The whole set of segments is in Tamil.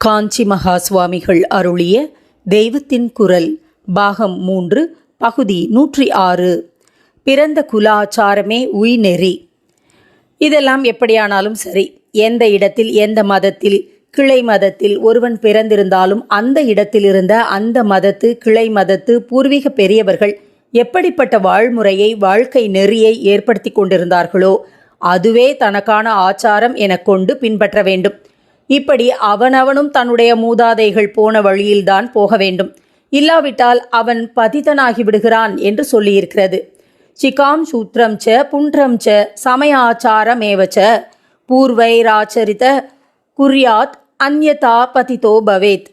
காஞ்சி மகா சுவாமிகள் அருளிய தெய்வத்தின் குரல் பாகம் மூன்று பகுதி நூற்றி ஆறு. பிறந்த குலாச்சாரமே உய்நெறி. இதெல்லாம் எப்படியானாலும் சரி எந்த இடத்தில் எந்த மதத்தில் கிளை மதத்தில் ஒருவன் பிறந்திருந்தாலும் அந்த இடத்தில் இருந்த அந்த மதத்து கிளை மதத்து பூர்வீக பெரியவர்கள் எப்படிப்பட்ட வாழ்முறையை வாழ்க்கை நெறியை ஏற்படுத்தி கொண்டிருந்தார்களோ அதுவே தனக்கான ஆச்சாரம் எனக் கொண்டு பின்பற்ற வேண்டும். இப்படி அவனவனும் தன்னுடைய மூதாதைகள் போன வழியில்தான் போக வேண்டும். இல்லாவிட்டால் அவன் பதிதனாகி விடுகிறான் என்று சொல்லியிருக்கிறது. சிகாம் சூத்திரம் ச புன்றம் ச சமயாச்சாரமேவச்ச ச பூர்வைராச்சரித குர்யாத் அந்யதா பதிதோ பவேத்.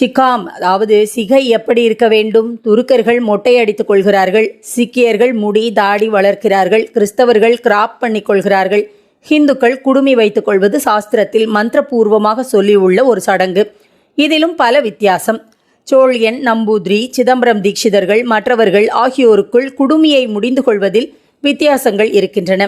சிகாம் அதாவது சிகை எப்படி இருக்க வேண்டும்? துருக்கர்கள் மொட்டை அடித்துக் கொள்கிறார்கள். சீக்கியர்கள் முடி தாடி வளர்க்கிறார்கள். கிறிஸ்தவர்கள் கிராப் பண்ணிக் கொள்கிறார்கள். ஹிந்துக்கள் குடுமி வைத்துக் கொள்வது சாஸ்திரத்தில் மந்திரபூர்வமாக சொல்லியுள்ள ஒரு சடங்கு. இதிலும் பல வித்தியாசம். சோழியன் நம்பூதிரி சிதம்பரம் தீட்சிதர்கள் மற்றவர்கள் ஆகியோருக்குள் குடுமியை முடிந்து கொள்வதில் வித்தியாசங்கள் இருக்கின்றன.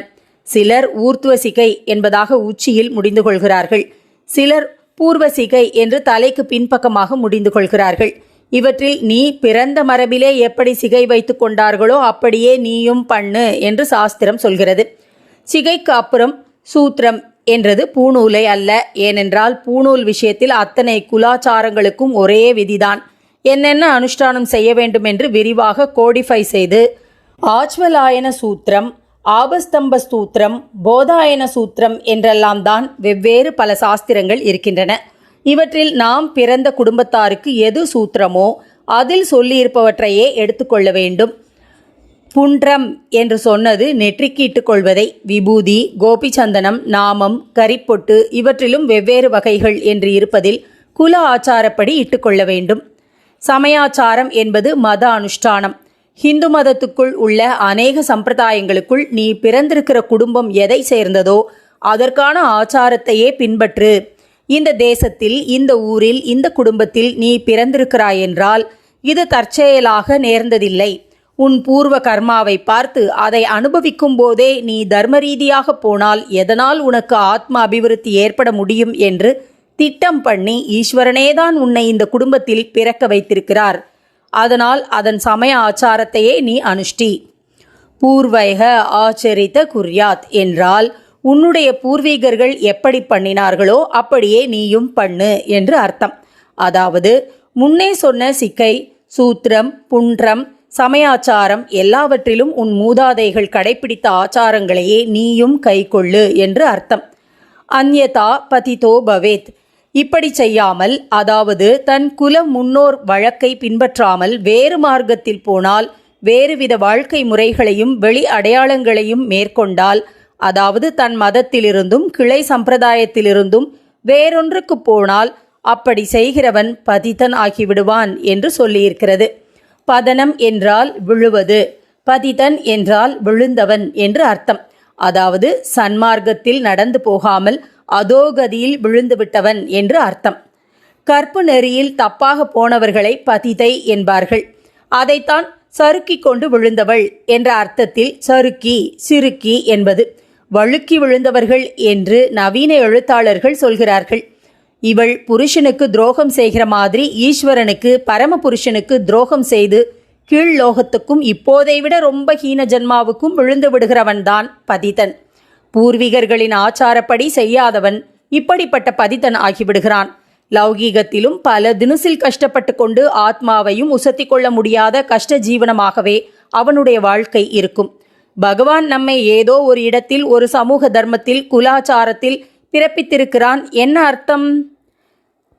சிலர் ஊர்த்வசிகை என்பதாக உச்சியில் முடிந்து கொள்கிறார்கள். சிலர் பூர்வசிகை என்று தலைக்கு பின்பக்கமாக முடிந்து கொள்கிறார்கள். இவற்றில் நீ பிறந்த மரபிலே எப்படி சிகை வைத்து கொண்டார்களோ அப்படியே நீயும் பண்ணு என்று சாஸ்திரம் சொல்கிறது. சிகைக்கு அப்புறம் சூத்திரம் என்றது பூநூலை அல்ல. ஏனென்றால் பூணூல் விஷயத்தில் அத்தனை குலாச்சாரங்களுக்கும் ஒரே விதிதான். என்னென்ன அனுஷ்டானம் செய்ய வேண்டும் என்று விரிவாக கோடிஃபை செய்து ஆச்வலாயன சூத்திரம் ஆபஸ்தம்ப சூத்திரம் போதாயன சூத்திரம் என்றெல்லாம் தான் வெவ்வேறு பல சாஸ்திரங்கள் இருக்கின்றன. இவற்றில் நாம் பிறந்த குடும்பத்தாருக்கு எது சூத்திரமோ அதில் சொல்லியிருப்பவற்றையே எடுத்துக்கொள்ள வேண்டும். புன்றம் என்று சொன்னது நெற்றிக்கு இட்டுக்கொள்வதை விபூதி கோபிச்சந்தனம் நாமம் கரிப்பொட்டு இவற்றிலும் வெவ்வேறு வகைகள் என்று இருப்பதில் குல ஆச்சாரப்படி இட்டுக்கொள்ள வேண்டும். சமயாச்சாரம் என்பது மத அனுஷ்டானம். ஹிந்து மதத்துக்குள் உள்ள அநேக சம்பிரதாயங்களுக்குள் நீ பிறந்திருக்கிற குடும்பம் எதை சேர்ந்ததோ அதற்கான ஆச்சாரத்தையே பின்பற்று. இந்த தேசத்தில் இந்த ஊரில் இந்த குடும்பத்தில் நீ பிறந்திருக்கிறாய் என்றால் இது தற்செயலாக நேர்ந்ததில்லை. உன் பூர்வ கர்மாவை பார்த்து அதை அனுபவிக்கும் போதே நீ தர்ம ரீதியாக போனால் எதனால் உனக்கு ஆத்ம அபிவிருத்தி ஏற்பட முடியும் என்று திட்டம் பண்ணி ஈஸ்வரனேதான் உன்னை இந்த குடும்பத்தில் பிறக்க வைத்திருக்கிறார். அதனால் அதன் சமய ஆச்சாரத்தையே நீ அனுஷ்டி. பூர்வைக ஆச்சரித்த குர்யாத் என்றால் உன்னுடைய பூர்வீகர்கள் எப்படி பண்ணினார்களோ அப்படியே நீயும் பண்ணு என்று அர்த்தம். அதாவது முன்னே சொன்ன சிக்கை சூத்திரம் புன்றம் சமயாச்சாரம் எல்லாவற்றிலும் உன் மூதாதைகள் கடைப்பிடித்த ஆச்சாரங்களையே நீயும் கைக்கொள்ளு என்று அர்த்தம். அந்யதா பதிதோ பவேத். இப்படி செய்யாமல் அதாவது தன் குல முன்னோர் வழக்கை பின்பற்றாமல் வேறு மார்க்கத்தில் போனால் வேறுவித வாழ்க்கை முறைகளையும் வெளி அடையாளங்களையும் மேற்கொண்டால் அதாவது தன் மதத்திலிருந்தும் கிளை சம்பிரதாயத்திலிருந்தும் வேறொன்றுக்கு போனால் அப்படி செய்கிறவன் பதித்தன் ஆகிவிடுவான் என்று சொல்லியிருக்கிறது. பதனம் என்றால் விழுவது பதிதன் என்றால் விழுந்தவன் என்று அர்த்தம். அதாவது சன்மார்க்கத்தில் நடந்து போகாமல் அதோகதியில் விழுந்துவிட்டவன் என்று அர்த்தம். கற்பு நெறியில் தப்பாக போனவர்களை பதிதை என்பார்கள். அதைத்தான் சறுக்கி கொண்டு விழுந்தவள் என்ற அர்த்தத்தில் சறுக்கி சிறுக்கி என்பது. வழுக்கி விழுந்தவர்கள் என்று நவீன எழுத்தாளர்கள் சொல்கிறார்கள். இவள் புருஷனுக்கு துரோகம் செய்கிற மாதிரி ஈஸ்வரனுக்கு பரமபுருஷனுக்கு துரோகம் செய்து கீழ் லோகத்துக்கும் இப்போதை விட ரொம்ப ஹீன ஜன்மாவுக்கும் விழுந்து விடுகிறவன்தான் பதிதன். பூர்வீகர்களின் ஆச்சாரப்படி செய்யாதவன் இப்படிப்பட்ட பதித்தன் ஆகிவிடுகிறான். லௌகீகத்திலும் பல தினுசில் கஷ்டப்பட்டு கொண்டு ஆத்மாவையும் உசத்தி கொள்ள முடியாத கஷ்ட ஜீவனமாகவே அவனுடைய வாழ்க்கை இருக்கும். பகவான் நம்மை ஏதோ ஒரு இடத்தில் ஒரு சமூக தர்மத்தில் குலாச்சாரத்தில் பிறப்பித்திருக்கிறான். என்ன அர்த்தம்?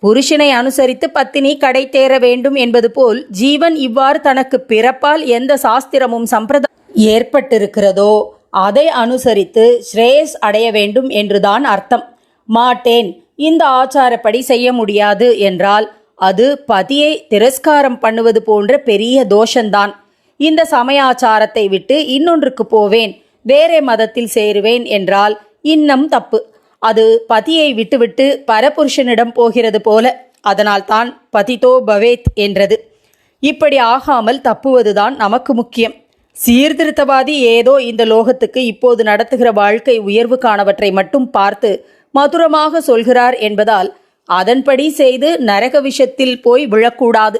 புருஷனை அனுசரித்து பத்தினி கடை தேர வேண்டும் என்பது போல் ஜீவன் இவ்வாறு தனக்கு பிறப்பால் எந்த சாஸ்திரமும் சம்பிரதாயம் ஏற்பட்டிருக்கிறதோ அதை அனுசரித்து ஸ்ரேயஸ் அடைய வேண்டும் என்றுதான் அர்த்தம். மாட்டேன் இந்த ஆச்சாரப்படி செய்ய முடியாது என்றால் அது பதியை திரஸ்காரம் பண்ணுவது போன்ற பெரிய தோஷந்தான். இந்த சமயாச்சாரத்தை விட்டு இன்னொன்றுக்கு போவேன் வேறே மதத்தில் சேருவேன் என்றால் இன்னும் தப்பு. அது பதியை விட்டுவிட்டு பரபுருஷனிடம் போகிறது போல அதனால்தான் பதிதோ பவேத் என்றது. இப்படி ஆகாமல் தப்புவதுதான் நமக்கு முக்கியம். சீர்திருத்தவாதி ஏதோ இந்த லோகத்துக்கு இப்போது நடத்துகிற வாழ்க்கை உயர்வுக்கானவற்றை மட்டும் பார்த்து மதுரமாக சொல்கிறார் என்பதால் அதன்படி செய்து நரக விஷத்தில் போய் விழக்கூடாது.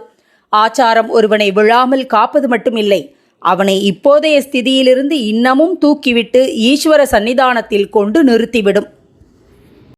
ஆச்சாரம் ஒருவனை விழாமல் காப்பது மட்டுமில்லை அவனை இப்போதைய ஸ்திதியிலிருந்து இன்னமும் தூக்கிவிட்டு ஈஸ்வர சன்னிதானத்தில் கொண்டு நிறுத்திவிடும்.